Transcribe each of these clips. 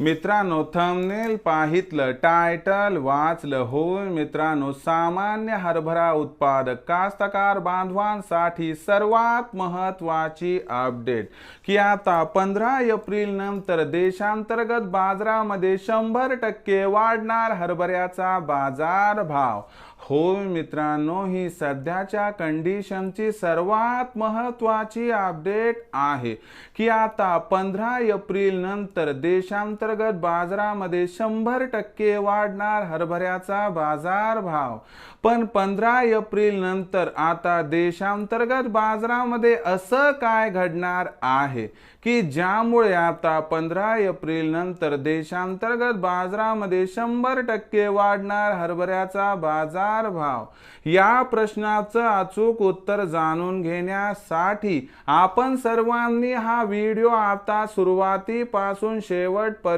मित्रांनो thumbnail पाहितलं title वाचलं होय मित्रांनो सामान्य हरभरा उत्पादक कास्तकार बांधवांसाठी सर्वात महत्वाची अपडेट की आता पंधरा एप्रिल नंतर देशांतर्गत बाजारामध्ये शंभर टक्के वाढणार हरभऱ्याचा बाजार भाव होय मित्रांनो ही सध्याच्या कंडिशनची सर्वात महत्वाची अपडेट आहे. की आता पंधरा एप्रिल नंतर देशांतर अंतर्गत बाजारामध्ये शंभर टक्के वाढणार हरभऱ्याचा बाजार भाव पण पंधरा एप्रिल नंतर आता देशांतर्गत बाजारामध्ये असं काय घडणार आहे? की ज्यामुळे आता पंधरा एप्रिल नंतर देशांतर्गत बाजारामध्ये शंभर टक्के वाढणार हरभऱ्याचा बाजार भाव या प्रश्नाचं अचूक उत्तर जाणून घेण्यासाठी आपण सर्वांनी हा व्हिडिओ आता सुरुवातीपासून शेवटपर्यंत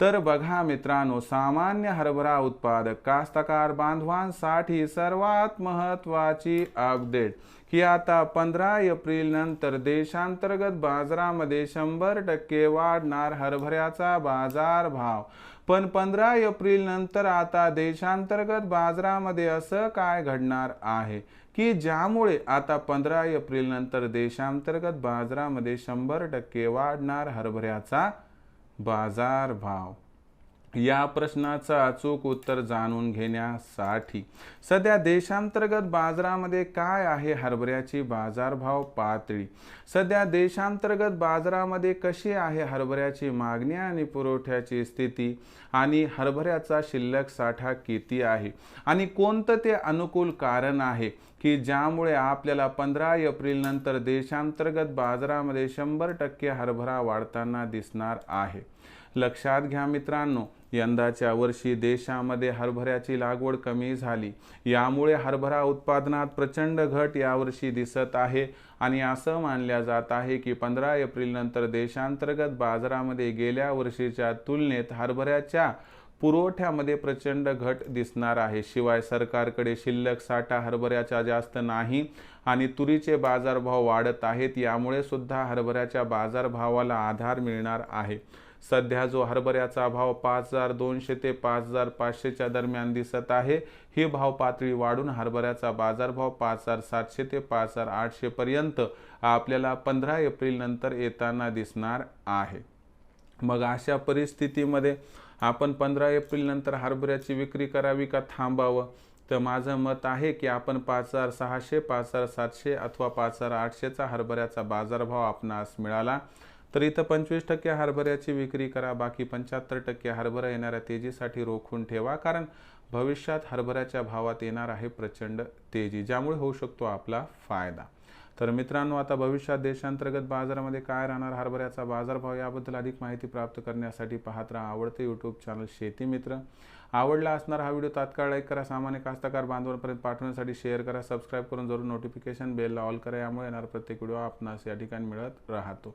तर बघा मित्रांनो सामान्य हरभरा उत्पादक कास्तकार बांधवांसाठी सर्वात महत्वाची अपडेट की आता पंधरा एप्रिल नंतर देशांतर्गत बाजारामध्ये शंभर टक्के वाढणार हरभऱ्याचा बाजार भाव पण पंधरा एप्रिल नंतर आता देशांतर्गत बाजारामध्ये असं काय घडणार आहे? की ज्यामुळे आता पंधरा एप्रिल नंतर देशांतर्गत बाजारामध्ये शंभर टक्के वाढणार हरभऱ्याचा बाजार भाव। या प्रश्नाचं अचूक उत्तर जाणून घेण्यासाठी सध्या देशांतर्गत बाजारामध्ये काय आहे हरभऱ्याची बाजारभाव पातळी? सध्या देशांतर्गत बाजारामध्ये कशी आहे हरभऱ्याची मागणी आणि पुरवठ्याची स्थिती? आणि हरभऱ्याचा शिल्लक साठा किती आहे? आणि कोणतं ते अनुकूल कारण आहे की ज्यामुळे आपल्याला पंधरा एप्रिल नंतर देशांतर्गत बाजारामध्ये शंभर टक्के हरभरा वाढताना दिसणार आहे? लक्षात घ्या मित्रांनो यंदाच्या वर्षी देशामध्ये हरभऱ्याची लागवड कमी झाली. यामुळे हरभरा उत्पादनात प्रचंड घट यावर्षी दिसत आहे आणि असं मानल्या जात आहे की पंधरा एप्रिल नंतर देशांतर्गत बाजारामध्ये गेल्या वर्षीच्या तुलनेत हरभऱ्याच्या पुरवठ्यामध्ये प्रचंड घट दिसणार आहे. शिवाय सरकारकडे शिल्लक साठा हरभऱ्याचा जास्त नाही आणि तुरीचे बाजारभाव वाढत आहेत यामुळे सुद्धा हरभऱ्याच्या बाजारभावाला आधार मिळणार आहे. सध्या जो हरभऱ्याचा भाव पाच हजार दोनशे ते पाच हजार पाचशेच्या दरम्यान दिसत आहे ही भाव पातळी वाढून हरभऱ्याचा बाजारभाव पाच हजार सातशे ते पाच हजार आठशे पर्यंत आपल्याला पंधरा एप्रिल नंतर येताना दिसणार आहे. मग अशा परिस्थितीमध्ये आपण पंधरा एप्रिल नंतर हरभऱ्याची विक्री करावी का थांबावं? तर माझं मत आहे की आपण पाच हजार सहाशे पाच हजार सातशे अथवा पाच हजार आठशेचा हरभऱ्याचा बाजारभाव आपणास मिळाला. तर इथं पंचवीस टक्के हरभऱ्याची विक्री करा बाकी पंच्याहत्तर टक्के हरभरा येणाऱ्या तेजीसाठी रोखून ठेवा कारण भविष्यात हरभऱ्याच्या भावात येणार आहे प्रचंड तेजी ज्यामुळे होऊ शकतो आपला फायदा. तर मित्रांनो आता भविष्यात देशांतर्गत बाजारामध्ये काय राहणार हरभऱ्याचा बाजारभाव याबद्दल अधिक माहिती प्राप्त करण्यासाठी पाहत राहा आवडते यूट्यूब चॅनल शेती मित्र. आवडला असणार हा व्हिडिओ तात्काळ लाईक करा सामान्य कास्तकार बांधवांपर्यंत पाठवण्यासाठी शेअर करा सबस्क्राईब करून जरूर नोटिफिकेशन बेलला ऑल करा यामुळे येणार प्रत्येक व्हिडिओ आपणास या ठिकाणी मिळत राहतो.